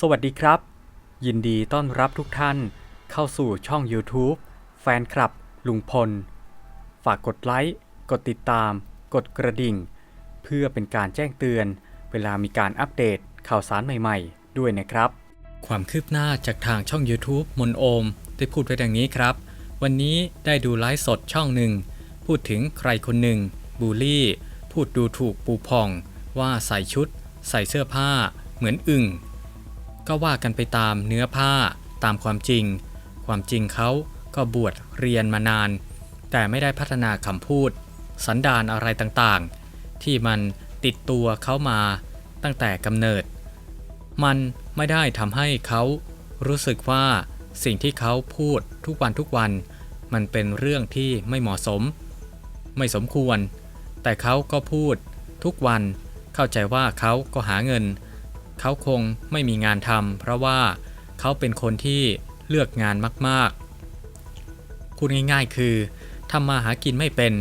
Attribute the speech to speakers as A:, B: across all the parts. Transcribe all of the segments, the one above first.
A: สวัสดีครับ ยินดีต้อนรับทุกท่านเข้าสู่ช่อง YouTube แฟนคลับ ลุงพล ฝากกดไลค์ กดติดตาม กดกระดิ่ง เพื่อเป็นการแจ้งเตือน เวลามีการอัปเดตข่าวสารใหม่ๆ ด้วยนะครับ ความคืบหน้าจากทางช่อง YouTube มนโอม ได้พูดไว้ดังนี้ครับ วันนี้ได้ดูไลฟ์สดช่องหนึ่ง พูดถึงใครคนหนึ่ง บูลลี่ พูดดูถูกปูพอง ว่าใส่ชุด ใส่เสื้อผ้า เหมือนอึ่ง ก็ว่ากันไปตามเนื้อผ้าตามความจริง ความจริงเขาก็บวชเรียนมานาน แต่ไม่ได้พัฒนาคำพูด สันดานอะไรต่างๆ ที่มันติดตัวเขามาตั้งแต่กำเนิด มันไม่ได้ทำให้เขารู้สึกว่าสิ่งที่เขาพูดทุกวันทุกวัน มันเป็นเรื่องที่ไม่เหมาะสม ไม่สมควร แต่เขาก็พูดทุกวันเข้าใจว่าเขาก็หาเงิน เขาคงไม่มีงานทำเพราะว่าเขาเป็นคนที่เลือกงานมากๆ พูดง่ายๆ คือทำมาหากินไม่เป็น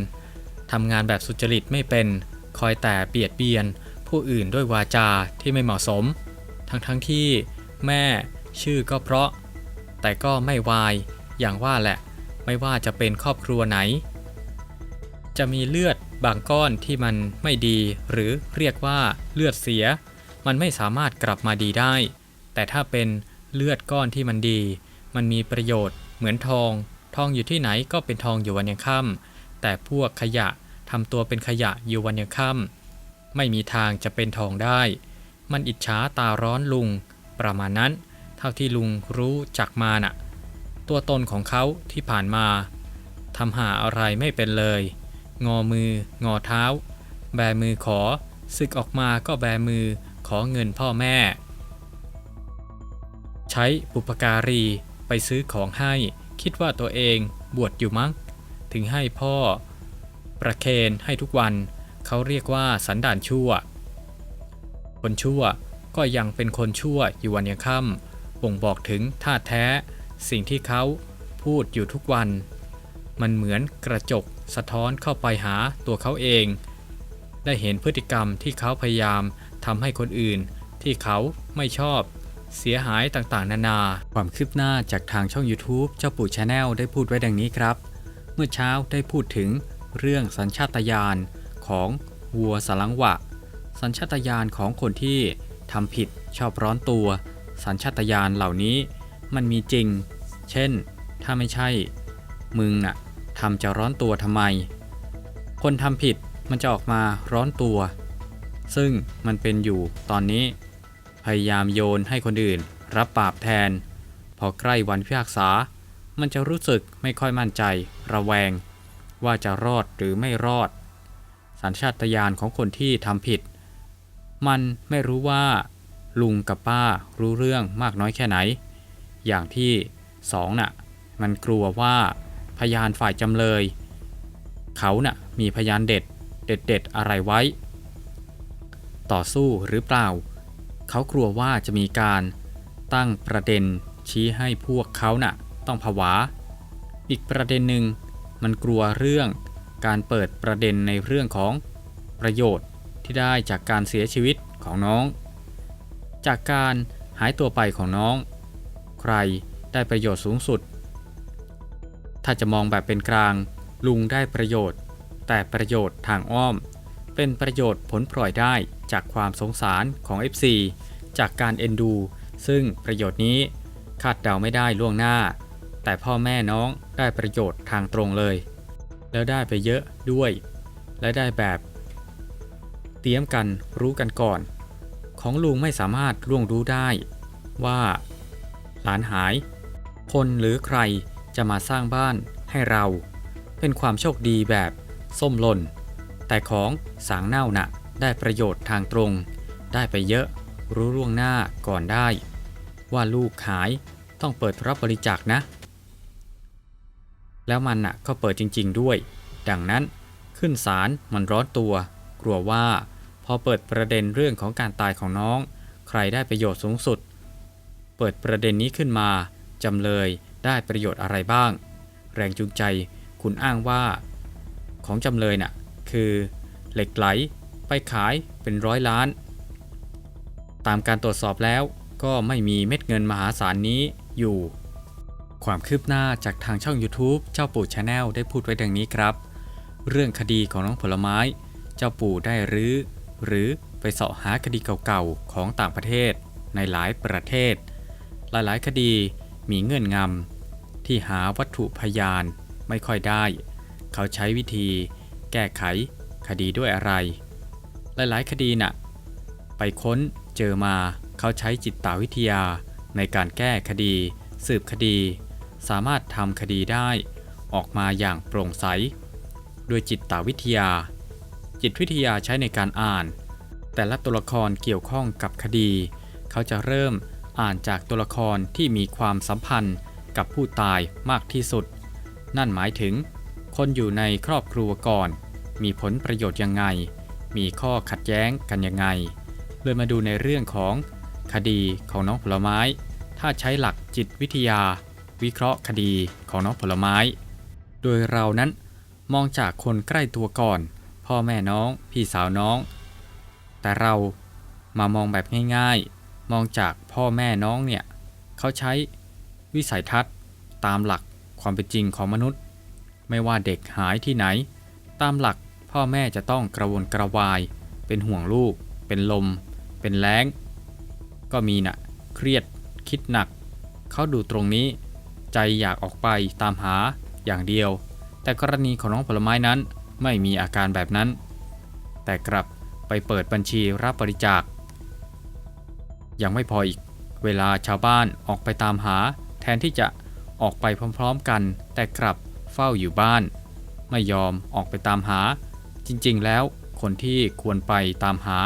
A: ทำงานแบบสุจริตไม่เป็น คอยแต่เบียดเบียน ผู้อื่นด้วยวาจาที่ไม่เหมาะสม ทั้งๆทที่แม่ชื่อก็เพราะ แต่ก็ไม่วายอย่างว่าแหละ ไม่ว่าจะเป็นครอบครัวไหน จะมีเลือดบางก้อนที่มันไม่ดี หรือเรียกว่าเลือดเสีย มันไม่สามารถกลับมาดีได้ แต่ถ้าเป็นเลือดก้อนที่มันดี มันมีประโยชน์เหมือนทอง ทองอยู่ที่ไหนก็เป็นทองอยู่วันยังค่ำแต่พวกขยะทำตัวเป็นขยะอยู่วันยังค่ำไม่มีทางจะเป็นทองได้ มันอิจฉาตาร้อนลุง ประมาณนั้น เท่าที่ลุงรู้จักมาน่ะ ตัวตนของเขาที่ผ่านมาทำหาอะไรไม่เป็นเลย งอมือ งอเท้า แบมือขอ ศึกออกมาก็แบมือ ขอเงินพ่อแม่ ใช้บุปการีไปซื้อของให้ คิดว่าตัวเองบวชอยู่มั้ง ถึงให้พ่อ ประเคนให้ทุกวัน เขาเรียกว่าสันดานชั่ว คนชั่วก็ยังเป็นคนชั่วอยู่วันยังค่ำบ่งบอกถึงท่าแท้ สิ่งที่เขาพูดอยู่ทุกวัน มันเหมือนกระจกสะท้อนเข้าไปหาตัวเขาเอง ได้เห็นพฤติกรรมที่เขาพยายาม ทำให้คนอื่นที่เขาไม่ชอบเสียหายต่างๆ นานา ความคืบหน้าจากทางช่อง YouTube เจ้าปู่ชาแนลได้พูดไว้ดังนี้ครับ เมื่อเช้าได้พูดถึงเรื่องสัญชาตญาณของวัวสลังหวะ สัญชาตญาณของคนที่ทำผิดชอบร้อนตัว สัญชาตญาณเหล่านี้มันมีจริง เช่น ถ้าไม่ใช่ มึงน่ะทำจะร้อนตัวทำไม คนทำผิดมันจะออกมาร้อนตัว ซึ่งมันเป็นอยู่ตอนนี้ พยายามโยนให้คนอื่น รับบาปแทน พอใกล้วันพิพากษา มันจะรู้สึกไม่ค่อยมั่นใจ ระแวง ว่าจะรอดหรือไม่รอด สัญชาตญาณของคนที่ทำผิด มันไม่รู้ว่า ลุงกับป้ารู้เรื่องมากน้อยแค่ไหน อย่างที่สองน่ะ มันกลัวว่าพยานฝ่ายจำเลย เขาน่ะมีพยานเด็ด เด็ดเด็ดๆอะไรไว้ ต่อสู้หรือเปล่า เขากลัวว่าจะมีการตั้งประเด็นชี้ให้พวกเขาน่ะ ต้องผวา อีกประเด็นหนึ่งมันกลัวเรื่องการเปิดประเด็นในเรื่องของประโยชน์ที่ได้จากการเสียชีวิตของน้อง จากการหายตัวไปของน้อง ใครได้ประโยชน์สูงสุด ถ้าจะมองแบบเป็นกลาง ลุงได้ประโยชน์ แต่ประโยชน์ทางอ้อม เป็นประโยชน์ผลพลอยได้ จากความสงสารของ FC จากการเอ็นดู ซึ่งประโยชน์นี้คาดเดาไม่ได้ล่วงหน้า แต่พ่อแม่น้องได้ประโยชน์ทางตรงเลย แล้วได้ไปเยอะด้วย และได้แบบเตรียมกันรู้กันก่อน ของลุงไม่สามารถล่วงรู้ได้ว่า หลานหาย คนหรือใครจะมาสร้างบ้านให้เรา เป็นความโชคดีแบบส้มหล่นแต่ของสางเน่าน่ะ ได้ประโยชน์ทางตรง ได้ไปเยอะรู้ล่วงหน้าก่อนได้ ว่าลูกหายต้องเปิดรับบริจาคนะ แล้วมันน่ะก็เปิดจริง ๆ ด้วย ดังนั้นขึ้นศาลมันร้อนตัว กลัวว่าพอเปิดประเด็นเรื่องของการตายของน้อง ใครได้ประโยชน์สูงสุด เปิดประเด็นนี้ขึ้นมาจำเลยได้ประโยชน์อะไรบ้าง แรงจูงใจคุณอ้างว่า ของจำเลยน่ะคือ เหล็กไหล ไปขายเป็นร้อยล้าน ตามการตรวจสอบแล้วก็ไม่มีเม็ดเงินมหาศาลนี้อยู่ ความคืบหน้าจากทางช่อง YouTube เจ้าปู่ชาแนลได้พูดไว้ดังนี้ครับ เรื่องคดีของน้องผลไม้ เจ้าปู่ได้รื้อ หรือไปเสาะหาคดีเก่าๆของต่างประเทศในหลายประเทศ หลายๆ คดีมีเงื่อนงำที่หาวัตถุพยานไม่ค่อยได้ เขาใช้วิธีแก้ไขคดีด้วยอะไร หลายๆ คดีน่ะไปค้นเจอมาเขาใช้จิตตาวิทยา ในการแก้คดี สืบคดี สามารถทำคดีได้ ออกมาอย่างโปร่งใสด้วยจิตตาวิทยา จิตวิทยาใช้ในการอ่าน แต่ละตัวละครเกี่ยวข้องกับคดี เขาจะเริ่มอ่านจากตัวละครที่มีความสัมพันธ์กับผู้ตายมากที่สุด นั่นหมายถึง คนอยู่ในครอบครัวก่อน มีผลประโยชน์ยังไง มีข้อขัดแย้งกันยังไง เลยมาดูในเรื่องของคดีของน้องผลไม้ ถ้าใช้หลักจิตวิทยา วิเคราะห์คดีของน้องผลไม้ โดยเรานั้นมองจากคนใกล้ตัวก่อน พ่อแม่น้อง พี่สาวน้อง แต่เรามามองแบบง่ายๆ มองจากพ่อแม่น้องเนี่ยเขาใช้วิสัยทัศน์ ตามหลักความเป็นจริงของมนุษย์ ไม่ว่าเด็กหายที่ไหน ตามหลัก พ่อแม่จะต้องกระวนกระวาย เป็นห่วงลูก เป็นลม เป็นแล้งก็มีนะ่ะ เครียด คิดหนัก เขาดูตรงนี้ ใจอยากออกไปตามหาอย่างเดียว แต่กรณีของน้องผลไม้นั้นไม่มีอาการแบบนั้น แต่กลับไปเปิดบัญชีรับบริจาค ยังไม่พออีก เวลาชาวบ้านออกไปตามหา แทนที่จะออกไปพร้อมๆกัน แต่กลับเฝ้าอยู่บ้าน ไม่ยอมออกไปตามหา จริงๆ แล้วคนที่ควรไปตามหา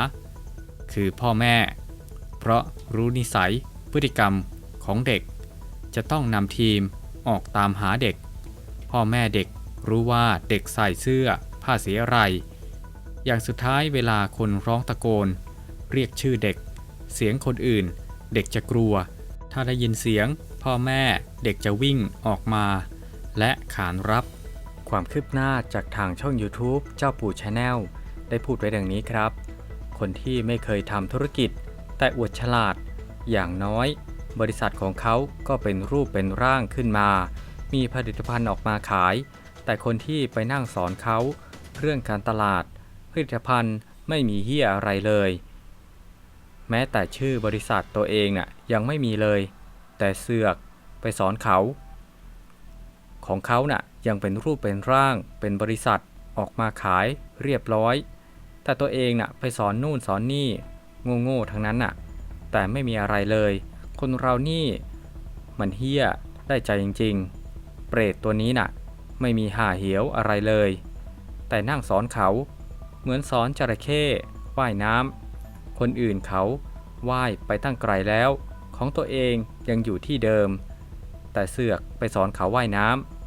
A: คือพ่อแม่ เพราะรู้นิสัยพฤติกรรมของเด็ก จะต้องนำทีมออกตามหาเด็ก พ่อแม่เด็กรู้ว่าเด็กใส่เสื้อ ผ้าสีอะไร อย่างสุดท้ายเวลาคนร้องตะโกน เรียกชื่อเด็ก เสียงคนอื่น เด็กจะกลัว ถ้าได้ยินเสียง พ่อแม่เด็กจะวิ่งออกมา และขานรับ ความคืบหน้าจากทางช่อง YouTube เจ้าปู่ชาแนลได้พูดไว้ดังนี้ครับ คนที่ไม่เคยทำธุรกิจ แต่อวดฉลาด อย่างน้อย บริษัทของเขาก็เป็นรูปเป็นร่างขึ้นมา มีผลิตภัณฑ์ออกมาขาย แต่คนที่ไปนั่งสอนเขาเรื่องการตลาด ผลิตภัณฑ์ไม่มีเฮียอะไรเลย แม้แต่ชื่อบริษัทตัวเองน่ะยังไม่มีเลย แต่เสือกไปสอนเขา ของเขาน่ะยังเป็นรูปเป็นร่าง เป็นบริษัท ออกมาขาย เรียบร้อย แต่ตัวเองน่ะไปสอนนู่นสอนนี่โง่ๆทั้งนั้นน่ะ แต่ไม่มีอะไรเลย คนเรานี่ มันเฮี้ยได้ใจจริง ๆ เปรตตัวนี้น่ะ ไม่มีห่าเหียวอะไรเลย แต่นั่งสอนเขา เหมือนสอนจระเข้ว่ายน้ำคนอื่นเขาว่ายไปตั้งไกลแล้ว ของตัวเองยังอยู่ที่เดิม แต่เสือกไปสอนเขาว่ายน้ำ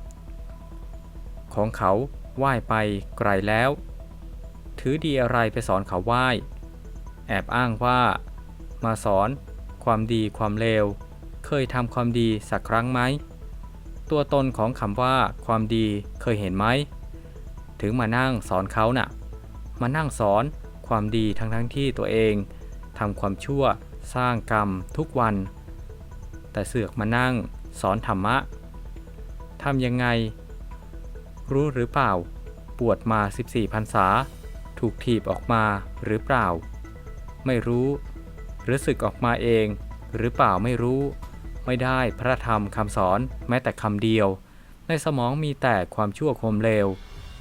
A: ของเขาว่ายไปไกลแล้ว ถือดีอะไรไปสอนเขาว่าย แอบอ้างว่า มาสอนความดีความเลว เคยทำความดีสักครั้งไหม ตัวตนของคำว่าความดีเคยเห็นไหม ถึงมานั่งสอนเขาน่ะ มานั่งสอนความดีทั้งทั้งที่ตัวเองทำความชั่วสร้างกรรมทุกวัน แต่เสือกมานั่งสอนธรรมะทำยังไง รู้หรือเปล่า ปวดมา 14พรรษา ถูกถีบออกมาหรือเปล่า ไม่รู้ หรือสึกออกมาเอง หรือเปล่าไม่รู้ ไม่ได้พระธรรมคำสอนแม้แต่คำเดียว ในสมองมีแต่ความชั่วคมเลว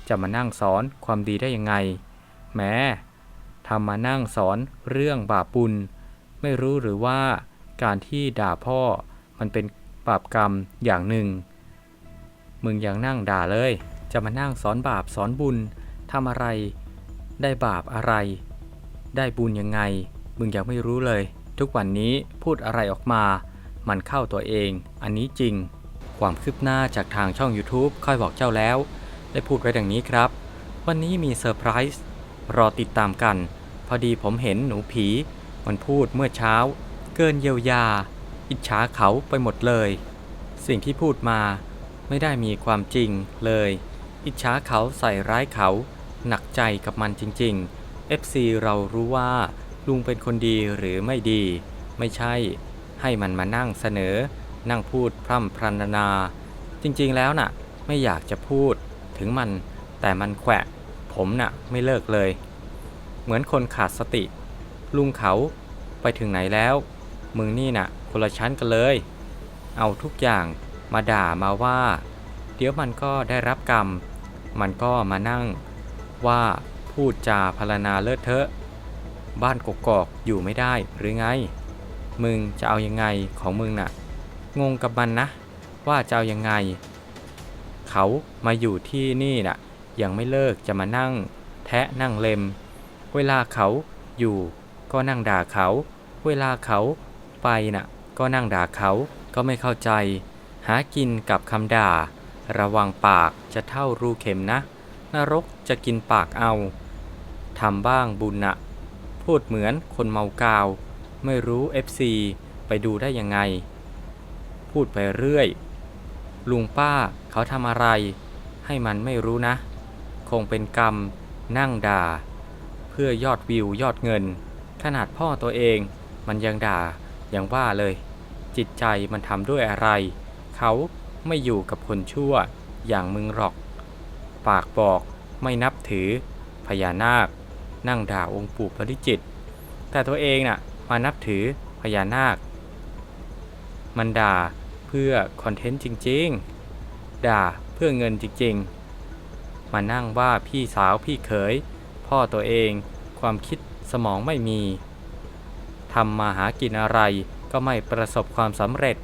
A: จะมานั่งสอนความดีได้ยังไง แม้ทำมานั่งสอนเรื่องบาปบุญ ไม่รู้หรือว่าการที่ด่าพ่อมันเป็นบาปกรรมอย่างหนึ่ง มึงยังนั่งด่าเลย จะมานั่งสอนบาปสอนบุญทำอะไร ได้บาปอะไร ได้บุญยังไง มึงยังไม่รู้เลย ทุกวันนี้พูดอะไรออกมา มันเข้าตัวเอง อันนี้จริง ความคืบหน้าจากทางช่อง YouTube ค่อยบอกเจ้าแล้ว ได้พูดไว้ดังนี้ครับ วันนี้มีเซอร์ไพรส์รอติดตามกัน พอดีผมเห็นหนูผี มันพูดเมื่อเช้า เกินเยียวยา อิจฉาเขาไปหมดเลย สิ่งที่พูดมาไม่ได้มีความจริงเลย อิจฉาเขาใส่ร้ายเขา หนักใจกับมันจริง ๆ FC เรารู้ว่าลุงเป็นคนดีหรือไม่ดี ไม่ใช่
B: ให้มันมานั่งเสนอ นั่งพูดพร่ำพรรณนา จริงๆแล้วน่ะ ไม่อยากจะพูดถึงมัน แต่มันแขวะ ผมน่ะไม่เลิกเลย เหมือนคนขาดสติ ลุงเขาไปถึงไหนแล้ว มึงนี่น่ะ คนละชั้นกันเลย เอาทุกอย่างมาด่ามาว่า เดี๋ยวมันก็ได้รับกรรม มันก็มานั่งว่าพูดจาพรรณนาเลอะเทอะ บ้านกกอกอยู่ไม่ได้หรือไง มึงจะเอายังไงของมึงน่ะ งงกับมันนะ ว่าจะเอายังไง เขามาอยู่ที่นี่น่ะ ยังไม่เลิกจะมานั่ง แทะนั่งเล็ม เวลาเขาอยู่ก็นั่งด่าเขา เวลาเขาไปน่ะ ก็นั่งด่าเขาก็ไม่เข้าใจ หากินกับคำด่า ระวังปากจะเท่ารูเข็มนะ นรกจะกินปากเอา ทำบ้างบุญนะพูดเหมือนคนเมากาว ไม่รู้ FC ไปดูได้ยังไง พูดไปเรื่อย ลุงป้าเขาทำอะไร ให้มันไม่รู้นะ คงเป็นกรรม นั่งด่า เพื่อยอดวิวยอดเงิน ขนาดพ่อตัวเอง มันยังด่า ยังว่าเลย จิตใจมันทำด้วยอะไร เขา ไม่อยู่กับคนชั่วอย่างมึงหรอก ปากบอกไม่นับถือพญานาค นั่งด่าองค์ปู่ปริจิต แต่ตัวเองน่ะมานับถือพญานาค มันด่าเพื่อคอนเทนต์จริงๆ ด่าเพื่อเงินจริงๆ มานั่งว่าพี่สาวพี่เขย พ่อตัวเองความคิดสมองไม่มีทำมาหากินอะไรก็ไม่ประสบความสำเร็จ